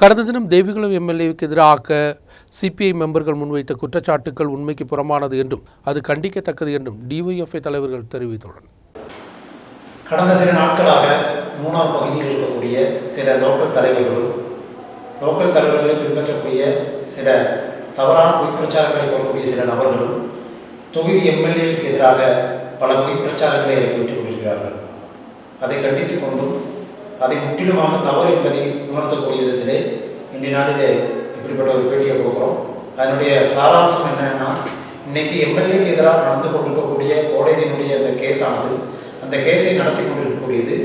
கடந்த தினம் தேவிகுளம் எம்எல்ஏவுக்கு எதிராக சிபிஐ மெம்பர்கள் முன்வைத்த குற்றச்சாட்டுக்கள் உண்மைக்கு புறமானது என்றும் அது கண்டிக்கத்தக்கது என்றும் டிஒய்எஃப்ஐ தலைவர்கள் தெரிவித்துள்ளனர். கடந்த சில நாட்களாக மூணாம் பகுதியில் இருக்கக்கூடிய சில லோக்கல் தலைவர்களும் லோக்கல் தலைவர்களை பின்பற்றக்கூடிய சில தவறான பொய் பிரச்சாரங்களை கொள்ளக்கூடிய சில நபர்களும் தொகுதி எம்எல்ஏவுக்கு எதிராக பல பொய் பிரச்சாரங்களை இறக்கிவிட்டுக் கொண்டிருக்கிறார்கள். அதை கண்டித்துக் கொண்டும் அதை முற்றிலுமாக தவறு என்பதை உணர்த்தக்கூடிய விதத்திலே இன்றைய நாளிலே இப்படிப்பட்ட ஒரு பேட்டியை கொடுக்குறோம். அதனுடைய சாராம்சம் என்னன்னா இன்னைக்கு எம்எல்ஏக்கு எதிராக நடந்து கொண்டிருக்கக்கூடிய கோடைதியினுடைய அந்த கேஸானது அந்த கேஸை நடத்தி கொண்டிருக்கக்கூடியது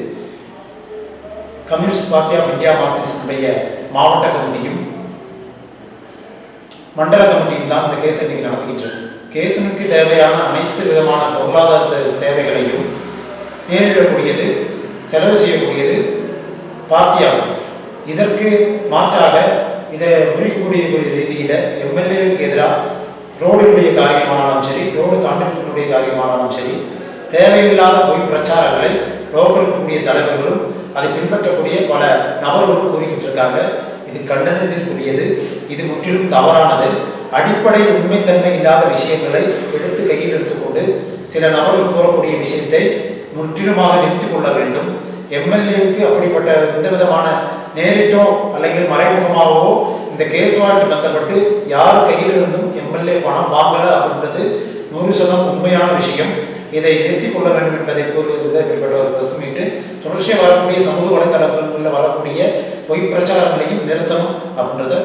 கம்யூனிஸ்ட் பார்ட்டி ஆஃப் இந்தியா மார்க்சிஸ்டுடைய மாவட்ட கமிட்டியும் மண்டல கமிட்டியும் தான் இந்த கேஸை இன்னைக்கு நடத்திக்கிட்டு இருக்கு. கேசனுக்கு தேவையான அனைத்து விதமான பொருளாதார தேவைகளையும் நேரிடக்கூடியது செலவு செய்யக்கூடியது பார்ட்டியாகும் இதற்கு மாற்றாக இதை முறிக்கக்கூடிய ரீதியில் எம்எல்ஏவுக்கு எதிராக ரோடினுடைய காரியமானாலும் சரி ரோடு கான்ட்ராக்டருடைய காரியமானாலும் சரி தேவையில்லாத பொய் பிரச்சாரங்களை லோக்கலுக்குரிய தலைவர்களும் அதை பின்பற்றக்கூடிய பல நபர்களும் கூறிக்கிட்டு இருக்காங்க இது கண்டனத்திற்குரியது. இது முற்றிலும் தவறானது. அடிப்படை உண்மைத்தன்மை இல்லாத விஷயங்களை எடுத்து கையில் எடுத்துக்கொண்டு சில நபர்கள் கூறக்கூடிய விஷயத்தை முற்றிலுமாக நிறுத்திக் கொள்ள வேண்டும். எம்எல்ஏவுக்கு அப்படிப்பட்ட எந்த விதமான நேரிட்டோ അല്ലെങ്കിൽ மறைமுகமாகவோ இந்த கேஸ் வாரண்ட் பந்தப்பட்டு யார் கையில் இருந்தும் எம்எல்ஏ பணம் வாங்கல அப்படின்றது நூறு சதம் உண்மையான விஷயம் இதை நிறுத்திக் கொள்ள வேண்டும் என்பதை கூறுவது இப்படிப்பட்ட ஒரு பிரஸ் மீட்டு தொடர்ச்சியாக வரக்கூடிய சமூக வலைதளங்களில் வரக்கூடிய பொய் பிரச்சாரங்களையும் நிறுத்தணும் அப்படின்றத